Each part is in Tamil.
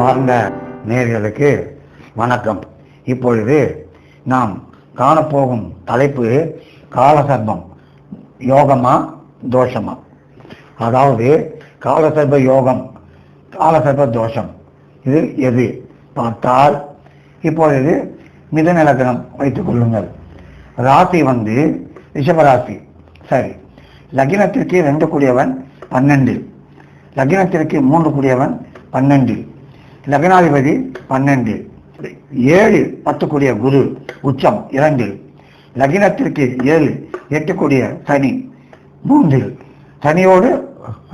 மார்ந்த நேர்களுக்கு வணக்கம். இப்பொழுது நாம் காணப்போகும் தலைப்பு காலசர்பம் யோகமா தோஷமா? அதாவது காலசர்ப யோகம் காலசர்ப தோஷம். இது எது? பார்த்தால் இப்பொழுது மிதன லக்னம் வைத்துக் கொள்ளுங்கள். ராசி வந்து ரிஷபராசி. சரி. லக்னத்திற்கு ரெண்டு கூடியவன் பன்னெண்டு லக்னத்திற்கு மூன்று கூடியவன் பன்னெண்டு லக்னாதிபதி பன்னெண்டு ஏழு பத்து கூடிய குரு உச்சம் இரண்டு. லக்னத்திற்கு ஏழு எட்டு கூடிய சனி மூன்று. சனியோடு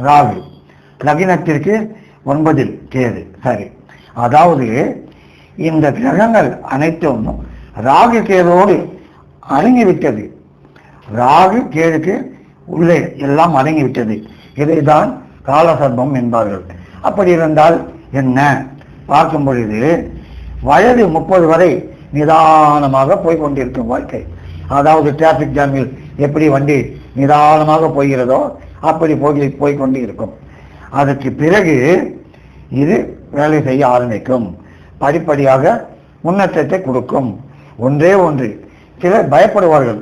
ராகு. லக்னத்திற்கு ஒன்பதில் கேது சரி. அதாவது இந்த கிரகங்கள் அனைத்தும் ராகு கேதோடு அடங்கிவிட்டது. ராகு கேதுக்கு உள்ளே எல்லாம் அடங்கிவிட்டது. இதைதான் காலசர்பம் என்பார்கள். அப்படி இருந்தால் என்ன? பார்க்கும் பொழுது வயது முப்பது வரை நிதானமாக போய் கொண்டிருக்கும் வாழ்க்கை. அதாவது டிராபிக் ஜாமில் எப்படி வண்டி நிதானமாக போகிறதோ அப்படி போய் போய்கொண்டு இருக்கும் அதற்கு பிறகு இது வேலை செய்ய ஆரம்பிக்கும். படிப்படியாக முன்னேற்றத்தை கொடுக்கும். ஒன்றே ஒன்று. சிலர் பயப்படுவார்கள்.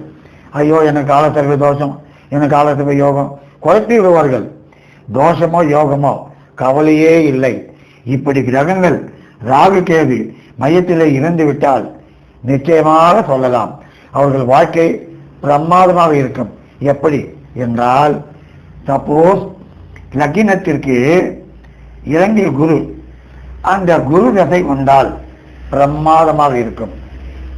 ஐயோ எனக்கு காலத்திற்கு தோஷம் எனக்கு காலத்தர்வு யோகம் குழப்பி விடுவார்கள். தோஷமோ யோகமோ கவலையே இல்லை. இப்படி கிரகங்கள் ராகு கேது மையத்திலே இருந்து விட்டால் நிச்சயமாக சொல்லலாம். அவர்கள் வாழ்க்கை பிரமாதமாக இருக்கும். எப்படி என்றால் சப்போஸ் லக்கினத்திற்கு இறங்கிய குரு. அந்த குரு தசை வந்தால் பிரமாதமாக இருக்கும்.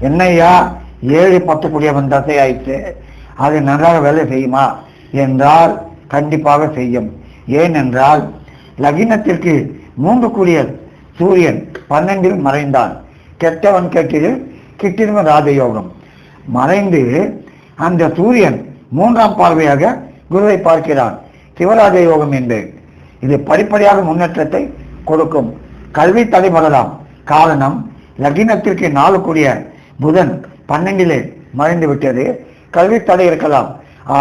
என்னையா? ஏழு பத்து தசை ஆயிட்டு அது நன்றாக வேலை செய்யுமா? என்றால் கண்டிப்பாக செய்யும். ஏனென்றால் லகினத்திற்கு மூன்று கூடிய சூரியன் பன்னெண்டில் மறைந்தான். கெட்டவன் கெட்டில் கிட்டிருவன் ராஜயோகம். மறைந்து அந்த சூரியன் மூன்றாம் பார்வையாக குருவை பார்க்கிறான். சிவராஜ யோகம் என்று. இது படிப்படியாக முன்னேற்றத்தை கொடுக்கும். கல்வி தடைபடலாம். காரணம் லகினத்திற்கு நாலு கூடிய புதன் பன்னெண்டிலே மறைந்து விட்டது. கல்வி தடை இருக்கலாம்.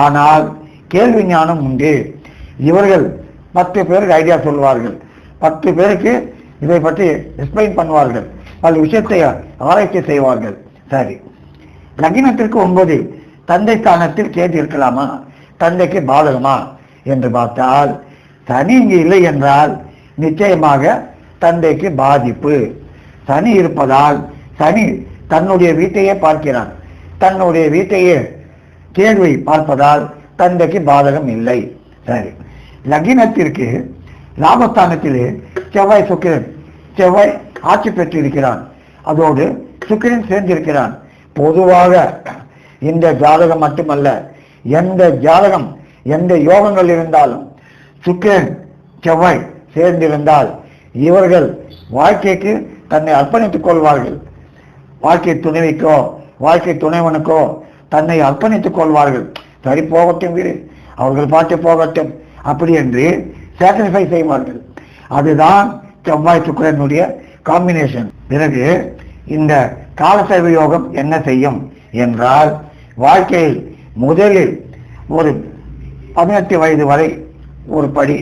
ஆனால் கேள்வி ஞானம் உண்டு. இவர்கள் பத்து பேருக்கு ஐடியா சொல்வார்கள். பத்து பேருக்கு இதை பற்றி எக்ஸ்பிளைன் பண்ணுவார்கள். பல விஷயத்தை ஆராய்ச்சி செய்வார்கள். சரி. லக்னத்திற்கு ஒன்பது. தந்தை ஸ்தானத்தில் கேட்டு இருக்கலாமா? தந்தைக்கு பாதகமா? என்று பார்த்தால் சனி இங்கு இல்லை என்றால் நிச்சயமாக தந்தைக்கு பாதிப்பு. சனி இருப்பதால் சனி தன்னுடைய வீட்டையே பார்க்கிறான் தன்னுடைய வீட்டையே கேள்வி பார்ப்பதால் தந்தைக்கு பாதகம் இல்லை. சரி. லக்னத்திற்கு லாபஸ்தானத்திலே செவ்வாய் சுக்கிரன் செவ்வாய் ஆட்சி பெற்றிருக்கிறான். அதோடு சுக்கிரன் சேர்ந்திருக்கிறான். பொதுவாக இந்த ஜாதகம் மட்டுமல்ல எந்த ஜாதகம் எந்த யோகங்கள் இருந்தாலும் சுக்கிரன் செவ்வாய் சேர்ந்திருந்தால் இவர்கள் வாழ்க்கைக்கு தன்னை அர்ப்பணித்துக் கொள்வார்கள். வாழ்க்கை துணைவிக்கோ வாழ்க்கை துணைவனுக்கோ தன்னை அர்ப்பணித்துக் கொள்வார்கள். சரி போகட்டும் வீடு அவர்கள் பார்த்து போகட்டும். அப்படி என்று சாக்ரிஃபை செய்வார்கள். அதுதான் செவ்வாய் சுக்கரனுடைய காம்பினேஷன் பிறகு இந்த காலசைவ யோகம் என்ன செய்யும் என்றால் வாழ்க்கையில் முதலில் ஒரு பதினெட்டு வயது வரை ஒரு படி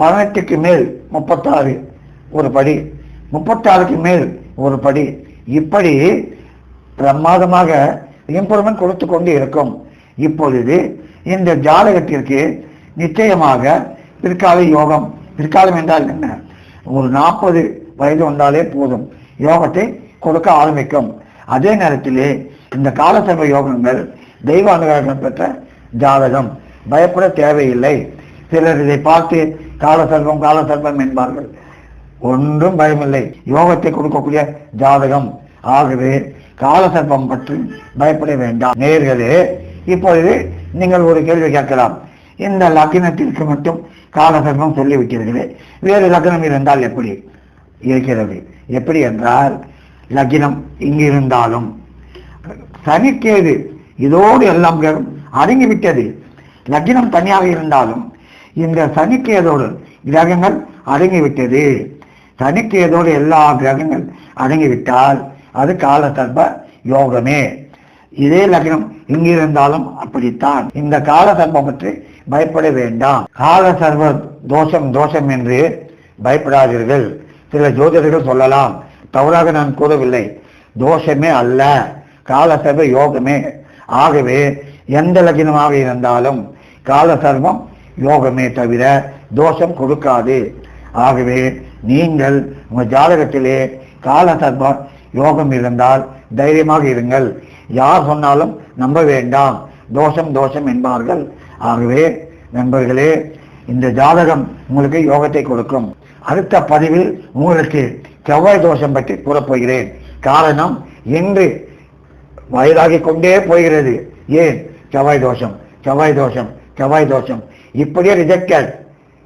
பதினெட்டுக்கு மேல் முப்பத்தாறு ஒரு படி முப்பத்தாறுக்கு மேல் ஒரு படி. இப்படி பிரமாதமாக இம்ப்ரூவ்மெண்ட் கொடுத்து கொண்டு இருக்கும். இப்பொழுது இந்த ஜாதகத்திற்கு நிச்சயமாக பிற்கால யோகம். பிற்காலம் என்றால் என்ன? ஒரு நாற்பது வயது வந்தாலே போதும். யோகத்தை கொடுக்க ஆரம்பிக்கும். அதே நேரத்திலே இந்த காலசர்ப யோகங்கள் தெய்வ அனுகிரகம் பெற்ற ஜாதகம். பயப்பட தேவையில்லை. சிலர் இதை பார்த்து காலசர்பம் காலசர்பம் என்பார்கள். ஒன்றும் பயமில்லை. யோகத்தை கொடுக்கக்கூடிய ஜாதகம். ஆகவே காலசர்ப்பம் பற்றி பயப்பட வேண்டாம். நேர்களே இப்பொழுது நீங்கள் ஒரு கேள்வி கேட்கலாம். இந்த லக்கினத்திற்கு மட்டும் காலசர்ப்பம் சொல்லிவிட்டீர்களே வேறு லக்னம் இருந்தால் எப்படி இருக்கிறது? எப்படி என்றால் லக்னம் இங்கிருந்தாலும். சனிக்கேது இதோடு எல்லாம் அடங்கிவிட்டது. லக்னம் தனியாக இருந்தாலும் இந்த சனிக்கேதோடு கிரகங்கள் அடங்கிவிட்டது. சனிக்கேதோடு எல்லா கிரகங்கள் அடங்கிவிட்டால் அது காலசர்ப யோகமே. இதே லக்னம் இங்கிருந்தாலும் அப்படித்தான். இந்த காலசர்பம் பற்றி பயப்பட வேண்டாம். கால சர்வ தோஷம் தோஷம் என்று பயப்படாதீர்கள். சில ஜோதிடர்கள் சொல்லலாம் தவறாக நான் கூறவில்லை. தோஷமே அல்ல. காலசர்வ யோகமே. ஆகவே எந்த லக்னமாக இருந்தாலும் காலசர்வம் யோகமே தவிர தோஷம் கொடுக்காது. ஆகவே நீங்கள் உங்கள் ஜாதகத்திலே காலசர்வ யோகம் இருந்தால் தைரியமாக இருங்கள். யார் சொன்னாலும் நம்ப வேண்டாம். தோஷம் தோஷம் என்பார்கள். ஆகவே நண்பர்களே இந்த ஜாதகம் உங்களுக்கு யோகத்தை கொடுக்கும். அடுத்த பதிவில் உங்களுக்கு செவ்வாய் தோஷம் பற்றி கூறப்போகிறேன். காரணம் இன்று வயதாகி கொண்டே போகிறது. ஏன்? செவ்வாய் தோஷம் செவ்வாய் தோஷம் செவ்வாய் தோஷம். இப்படியே ரிஜெக்டட்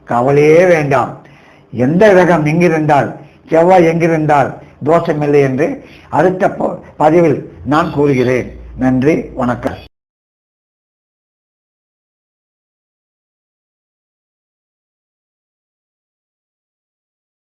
கவலையே வேண்டாம். எந்த கிரகம் எங்கிருந்தால் செவ்வாய் எங்கிருந்தால் தோஷம் இல்லை என்று அடுத்த ப- பதிவில் நான் கூறுகிறேன். நன்றி வணக்கம்.